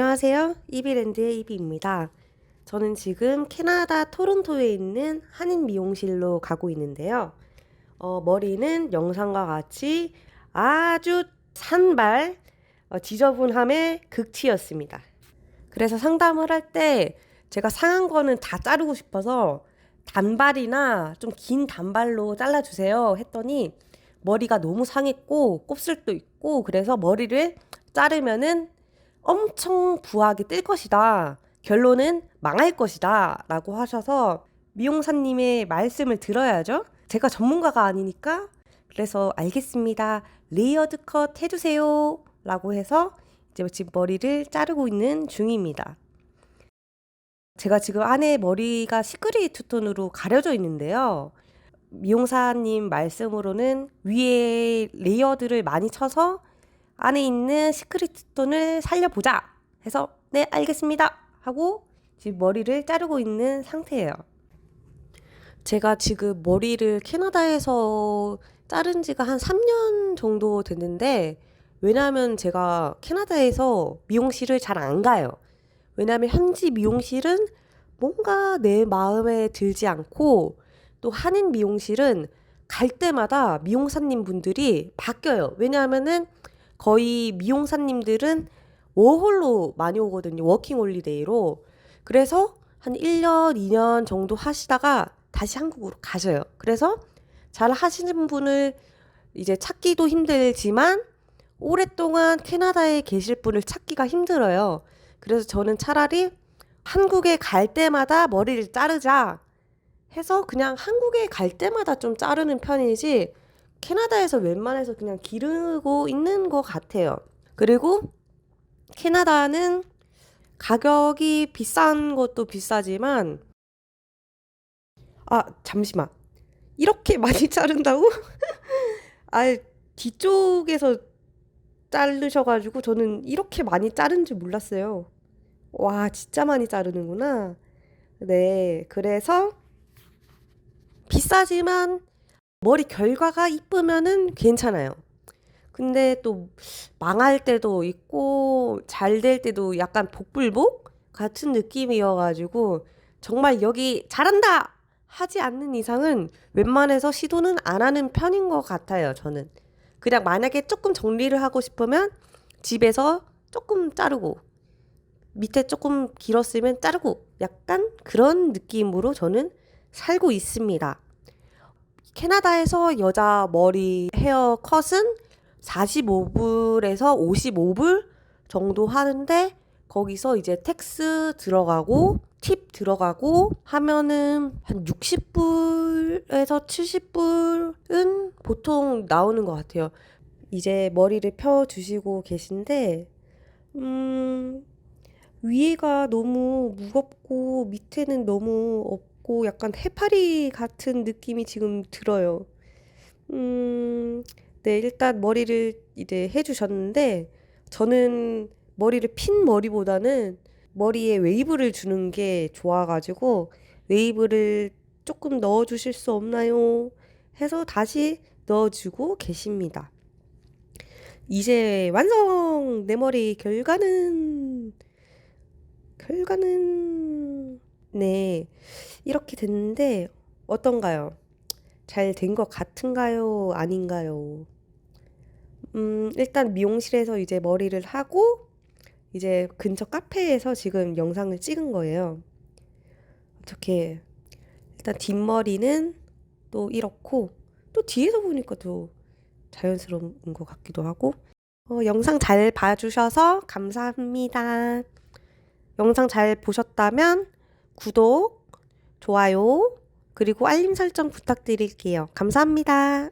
안녕하세요. 이비랜드의 이비입니다. 저는 지금 캐나다 토론토에 있는 한인 미용실로 가고 있는데요. 어, 머리는 영상과 같이 아주 산발, 어, 지저분함의 극치였습니다. 그래서 상담을 할 때 제가 상한 거는 다 자르고 싶어서 단발이나 좀 긴 단발로 잘라주세요 했더니 머리가 너무 상했고 곱슬도 있고 그래서 머리를 자르면은 엄청 부하게 뜰 것이다. 결론은 망할 것이다. 라고 하셔서 미용사님의 말씀을 들어야죠. 제가 전문가가 아니니까 그래서 알겠습니다. 레이어드 컷 해주세요. 라고 해서 이제 지금 머리를 자르고 있는 중입니다. 제가 지금 안에 머리가 시크릿 투톤으로 가려져 있는데요. 미용사님 말씀으로는 위에 레이어드를 많이 쳐서 안에 있는 시크릿 투톤을 살려보자 해서 네 알겠습니다 하고 지금 머리를 자르고 있는 상태예요. 제가 지금 머리를 캐나다에서 자른 지가 한 3년 정도 됐는데 왜냐하면 제가 캐나다에서 미용실을 잘 안 가요. 왜냐하면 현지 미용실은 뭔가 내 마음에 들지 않고 또 한인 미용실은 갈 때마다 미용사님 분들이 바뀌어요. 왜냐하면은 거의 미용사님들은 워홀로 많이 오거든요. 워킹 홀리데이로. 그래서 한 1년, 2년 정도 하시다가 다시 한국으로 가셔요. 그래서 잘 하시는 분을 이제 찾기도 힘들지만 오랫동안 캐나다에 계실 분을 찾기가 힘들어요. 그래서 저는 차라리 한국에 갈 때마다 머리를 자르자 해서 그냥 한국에 갈 때마다 좀 자르는 편이지 캐나다에서 웬만해서 그냥 기르고 있는 것 같아요. 그리고 캐나다는 가격이 비싼 것도 비싸지만 아 잠시만 이렇게 많이 자른다고? 아 뒤쪽에서 자르셔가지고 저는 이렇게 많이 자른 줄 몰랐어요. 와 진짜 많이 자르는구나. 네 그래서 비싸지만 머리 결과가 이쁘면은 괜찮아요. 근데 또 망할 때도 있고 잘 될 때도 약간 복불복 같은 느낌이어가지고 정말 여기 잘한다 하지 않는 이상은 웬만해서 시도는 안 하는 편인 것 같아요. 저는 그냥 만약에 조금 정리를 하고 싶으면 집에서 조금 자르고 밑에 조금 길었으면 자르고 약간 그런 느낌으로 저는 살고 있습니다. 캐나다에서 여자 머리 헤어 컷은 45불에서 55불 정도 하는데 거기서 이제 텍스 들어가고 팁 들어가고 하면은 한 60불에서 70불은 보통 나오는 것 같아요. 이제 머리를 펴 주시고 계신데 음 위에가 너무 무겁고 밑에는 너무 없고 약간 해파리 같은 느낌이 지금 들어요. 음, 네, 일단 머리를 이제 해주셨는데 저는 머리를 핀 머리보다는 머리에 웨이브를 주는 게 좋아가지고 웨이브를 조금 넣어주실 수 없나요? 해서 다시 넣어주고 계십니다. 이제 완성! 내 머리 결과는 결과는 네 이렇게 됐는데 어떤가요? 잘 된 것 같은가요? 아닌가요? 음, 일단 미용실에서 이제 머리를 하고 이제 근처 카페에서 지금 영상을 찍은 거예요. 어떻게 일단 뒷머리는 또 이렇고 또 뒤에서 보니까 더 자연스러운 것 같기도 하고 어, 영상 잘 봐주셔서 감사합니다. 영상 잘 보셨다면 구독, 좋아요, 그리고 알림 설정 부탁드릴게요. 감사합니다.